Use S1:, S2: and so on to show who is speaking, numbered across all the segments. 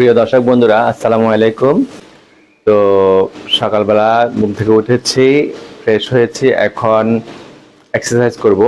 S1: প্রিয় দর্শক বন্ধুরা, আসসালামু আলাইকুম। তো সকালবেলা ঘুম থেকে উঠেছি ফ্রেশ হয়েছি, এখন এক্সারসাইজ করব।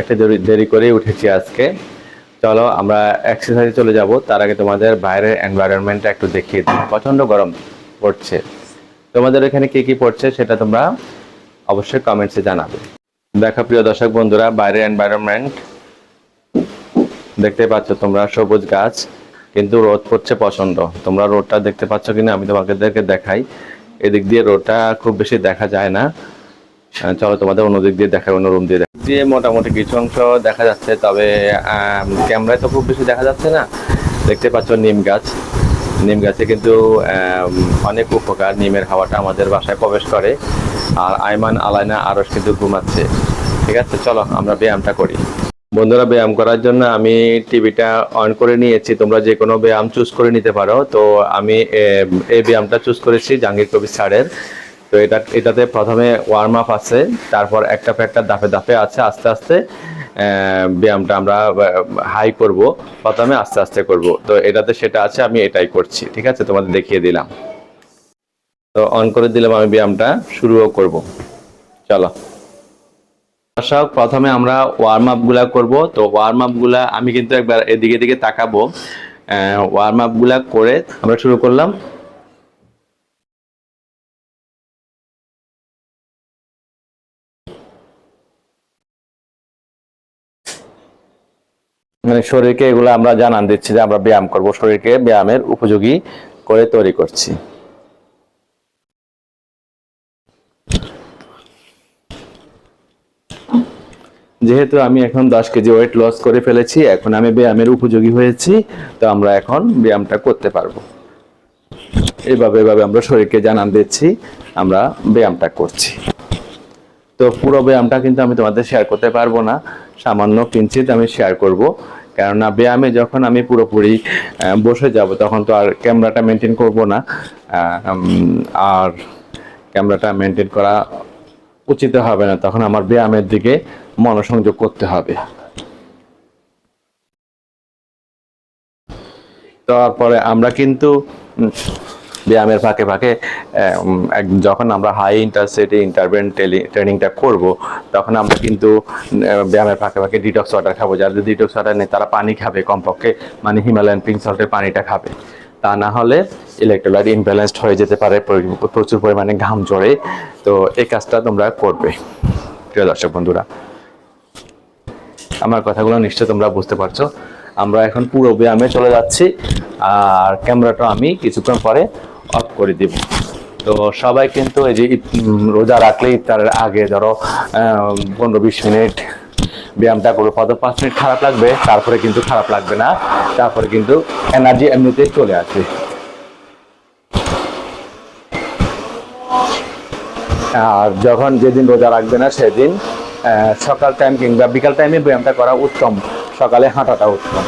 S1: একটা দেরি দেরি করে উঠেছি আজকে। চলো আমরা এক্সারসাইজে চলে যাব। তার আগে তোমাদের বাইরের এনভায়রনমেন্টটা একটু দেখিয়ে দিই। প্রচণ্ড গরম পড়ছে। তোমাদের এখানে কি কি পড়ছে সেটা তোমরা অবশ্যই কমেন্টসে জানাবে। দেখা প্রিয় দর্শক বন্ধুরা, বাইরের এনভায়রনমেন্ট দেখতে পাচ্ছ তোমরা সবুজ গাছ। কিন্তু রোদ পড়ছে প্রচণ্ড তোমরা রোডটা দেখতে পাচ্ছ কিনা আমি তোমাদেরকে দেখাই। এদিক দিয়ে রোডটা খুব বেশি দেখা যায় না। চলো তোমাদের অন্য দিক দিয়ে দেখাই অন্য রুম দিয়ে দেখা দিয়ে মোটামুটি কিছু অংশ দেখা যাচ্ছে, তবে ক্যামেরায় তো খুব বেশি দেখা যাচ্ছে না। দেখতে পাচ্ছ নিম গাছ। নিম গাছে কিন্তু অনেক উপকার নিমের হাওয়াটা আমাদের বাসায় প্রবেশ করে। আর আইমান আলাইনা আরস কিন্তু ঘুমাচ্ছে। ঠিক আছে, চলো আমরা ব্যায়ামটা করি। বন্ধুরা, ব্যায়াম করার জন্য আমি টিভিটা অন করে নিয়েছি। তোমরা যে কোনো ব্যায়াম চুজ করে নিতে পারো। তো আমি এই ব্যায়ামটা চুজ করেছি জাহাঙ্গীর কবির স্যারের। তো এটা, এটাতে প্রথমে ওয়ার্ম আপ আছে, তারপর একটা একটা দাপে দাপে আছে, আস্তে আস্তে ব্যায়ামটা আমরা হাই করব, প্রথমে আস্তে আস্তে করব। তো এটাতে সেটা আছে, আমি এটাই করছি, ঠিক আছে? তোমাদের দেখিয়ে দিলাম। তো অন করে দিলাম আমি ব্যায়ামটা, শুরুও করব। চলো। দর্শক প্রথমে আমরা ওয়ার্ম আপগুলা করব। তো ওয়ার্ম আপগুলা আমি কিন্তু একবার এদিকে এদিকে তাকাবো। ওয়ার্ম আপগুলা করে আমরা শুরু করলাম। মানে শরীরকে এগুলো আমরা জানান দিচ্ছি যে আমরা ব্যায়াম করব। শরীরকে ব্যায়ামের উপযোগী করে তৈরি করছি। যেহেতু আমি এখন দশ কেজি ওয়েট লস করে ফেলেছি, এখন আমি ব্যায়ামের উপযোগী হয়েছি, তো আমরা এখন ব্যায়ামটা করতে পারব। এভাবে এভাবে আমরা শরীরকে জানান দিচ্ছি, আমরা ব্যায়ামটা করছি। তো পুরো ব্যায়ামটা কিন্তু আমি তোমাদের শেয়ার করতে পারব না, সামান্য কিঞ্চিত আমি শেয়ার করব। কেননা ব্যায়ামে যখন আমি পুরোপুরি বসে যাব, তখন তো আর ক্যামেরাটা মেনটেন করব না। আর ক্যামেরাটা মেনটেন করা উচিত হবে না, তখন আমার ব্যায়ামের দিকে মনোসংযোগ করতে হবে। তারপরে আমরা কিন্তু ব্যায়ামের ফাঁকে ফাঁকে যখন আমরা হাই ইন্টারসেটে ইন্টারভেন ট্রেনিংটা করব, তখন আমরা কিন্তু ব্যায়ামের ফাঁকে ফাঁকে ডিটক্স ওয়াটার খাব। যাদের ডিটক্স ওয়াটার নেই তারা পানি খাবে কমপক্ষে মানে হিমালয়ান পিঙ্ক সল্টের পানিটা খাবে। তা না হলে ইলেকট্রোলাইট ইনব্যালেন্সড হয়ে যেতে পারে, প্রচুর পরিমাণে ঘাম ঝরে। তো এই কাজটা তোমরা করবে। প্রিয় দর্শক বন্ধুরা আমার কথাগুলো নিশ্চয় তোমরা বুঝতে পারছ। আমরা এখন পুরো ব্যায়ামে চলে যাচ্ছি, আর ক্যামেরাটা আমি কিছুক্ষণ পরে অফ করে দিব। তো সবাই কিন্তু এই যে রোজা রাখলে ইফতারের আগে ধরো পনেরো বিশ মিনিট ব্যায়ামটা করবে প্রথম পাঁচ মিনিট খারাপ লাগবে, তারপরে কিন্তু খারাপ লাগবে না, তারপরে কিন্তু এনার্জি এমনিতেই চলে আসবে আর যখন যেদিন রোজা রাখবে না সেদিন সকাল টাইম কিংবা বিকাল টাইমে ব্যায়ামটা করা উত্তম। সকালে হাঁটাটা উত্তম।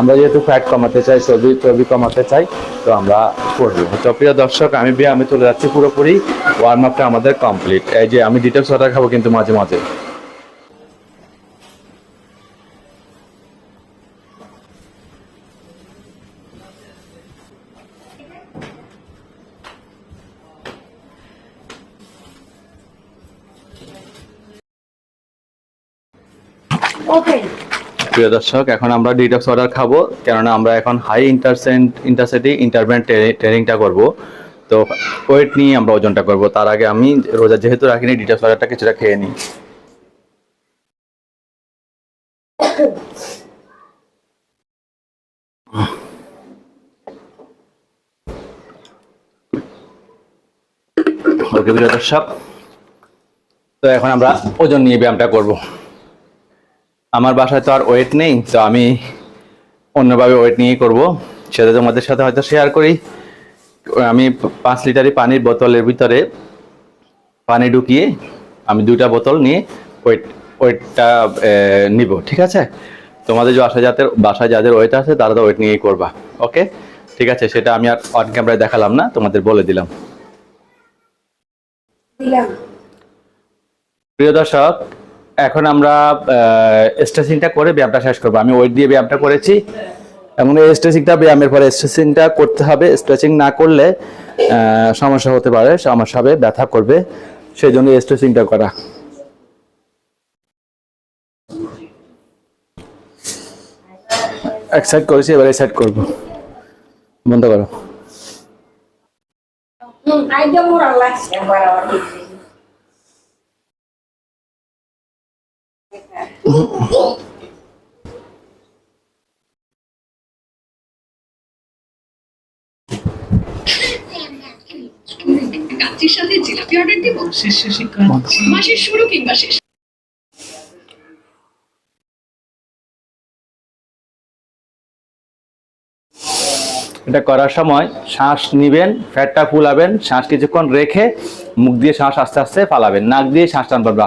S1: আমরা যেহেতু ফ্যাট কমাতে চাই, চর্বি চর্বি কমাতে চাই, তো আমরা করব। তো প্রিয় দর্শক, আমি ব্যায়ামে চলে যাচ্ছি পুরোপুরি। ওয়ার্ম আপটা আমাদের কমপ্লিট এই যে আমি ডিটেলস ওয়াটার খাব কিন্তু মাঝে মাঝে। প্রিয় দর্শক, এখন আমরা ডিটক্স অর্ডার খাব, কেননা আমরা এখন হাই ইন্টারসেন্ট ইন্টারসেটি ইন্টারভেন্ট ট্রেনিংটা করব। তো ওয়েট নিয়ে আমরা ওজনটা করব। তার আগে আমি রোজা যেহেতু রাখিনি ডিটক্স অর্ডারটা কিছুটা খেয়ে নিই। প্রিয় দর্শক। তো এখন আমরা ওজন নিয়ে ব্যায়ামটা করব। আমার বাসায় তো আর ওয়েট নেই তো আমি অন্যভাবে ওয়েট নিয়েই করব। সেটা তোমাদের সাথে হয়তো শেয়ার করি। আমি পাঁচ লিটারই পানির বোতলের ভিতরে পানি ঢুকিয়ে আমি দুইটা বোতল নিয়ে ওয়েট ওয়েটটা নিব ঠিক আছে? তোমাদের যে বাসায় যাদের বাসায় যাদের ওয়েট আছে তারা তো ওয়েট নিয়েই করবা ওকে ঠিক আছে সেটা আমি আর অন ক্যামেরায় দেখালাম না তোমাদের বলে দিলাম।
S2: দিলাম।
S1: প্রিয় দর্শক এখন আমরা স্ট্রেচিংটা করে ব্যায়ামটা শেষ করব। আমি ওয়েট দিয়ে ব্যায়ামটা করেছি। এবং এই স্ট্রেচিংটা ব্যায়ামের পরে স্ট্রেচিংটা করতে হবে। স্ট্রেচিং না করলে সমস্যা হতে পারে সমস্যা হবে ব্যথা করবে। সেই জন্য স্ট্রেচিংটা করা। এক সাইড করেছি, এবার এই সাইড করব। বন্ধ করো।
S3: কাচ্চির সাথে জিলাপি অর্ডার দিব?
S4: শেষ শেষে কাচ্চি
S3: মাসের শুরু কিংবা শেষ?
S1: এটা করার সময় শ্বাস নিবেন ফ্যাটটা ফুলাবেন শ্বাস কিছুক্ষণ রেখে মুখ দিয়ে শ্বাস আস্তে আস্তে ফালাবেন নাক দিয়ে শ্বাস টান পারবা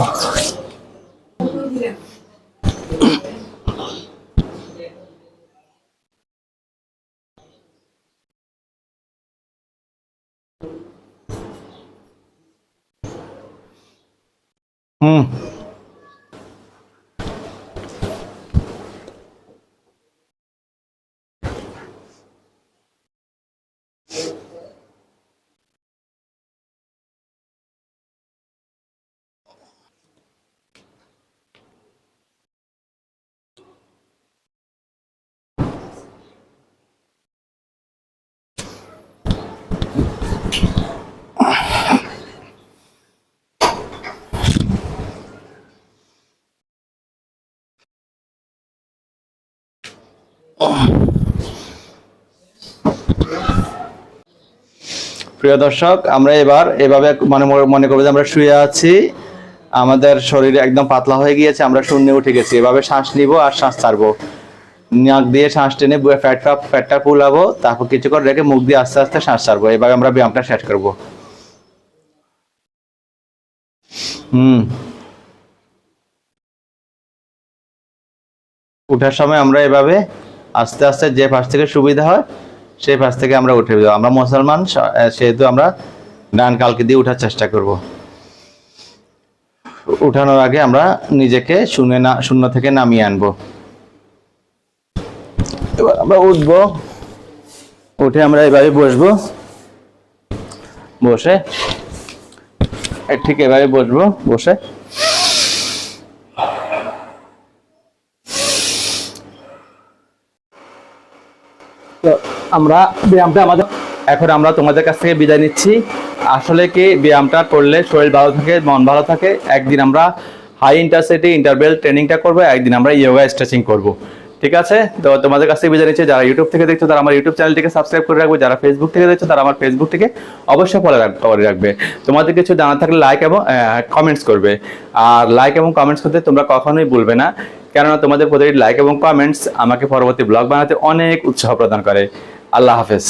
S1: あ、そ。হুম প্রিয় দর্শক, আমরা এবার এভাবে মানে মনে- করব যে আমরা শুয়ে আছি। আমাদের শরীর একদম পাতলা হয়ে গিয়েছে, আমরা শূন্যে উঠে গেছি। এভাবে শ্বাস নিব আর শ্বাস ছাড়বো। নাক দিয়ে শ্বাস টেনে ফ্যাটটা ফ্যাটটা ফুলাবো, তারপর কিছুক্ষণ রেখে মুখ দিয়ে আস্তে আস্তে শ্বাস ছাড়বো। এভাবে আমরা ব্যায়ামটা শেষ করব। হুম। উঠার সময় আমরা এভাবে আস্তে আস্তে যে পাশ থেকে সুবিধা হয়, সেই পাশ থেকে আমরা উঠে যাব। আমরা মুসলমান সেহেতু আমরা ডান কালকে দিয়ে উঠার চেষ্টা করব। উঠানোর আগে আমরা নিজেকে শূন্য না, শূন্য থেকে নামিয়ে আনব। এবার আমরা উঠবো। উঠে আমরা এভাবে বসবো। বসে ঠিক এভাবে বসবো, বসে। তো আমরা ব্যায়ামটা আমাদের এখন আমরা তোমাদের কাছ থেকে বিদায় নিচ্ছি। আসলে কি ব্যায়ামটা করলে শরীর ভালো থাকে, মন ভালো থাকে? একদিন আমরা হাই ইন্টারসিটি ইন্টারভেল ট্রেনিংটা করব, একদিন আমরা ইয়োগা স্ট্রেচিং করব। ঠিক আছে? তো তোমাদের কাছ বিদায় নিচ্ছি। যারা ইউটিউব থেকে দেখছ, তারা আমার ইউটিউব চ্যানেলটিকে সাবস্ক্রাইব করে রাখবে। যারা ফেসবুক থেকে দেখছ, তারা আমার ফেসবুক থেকে অবশ্যই ফলো করে রাখবে। তোমাদের কিছু জানা থাকলে লাইক এবং কমেন্টস করবে। আর লাইক এবং কমেন্টস করতে তোমরা কখনোই ভুলবে না। কেননা তোমাদের প্রতিটি লাইক এবং কমেন্টস আমাকে পরবর্তী ব্লগ বানাতে অনেক উৎসাহ প্রদান করে। আল্লাহ হাফেজ।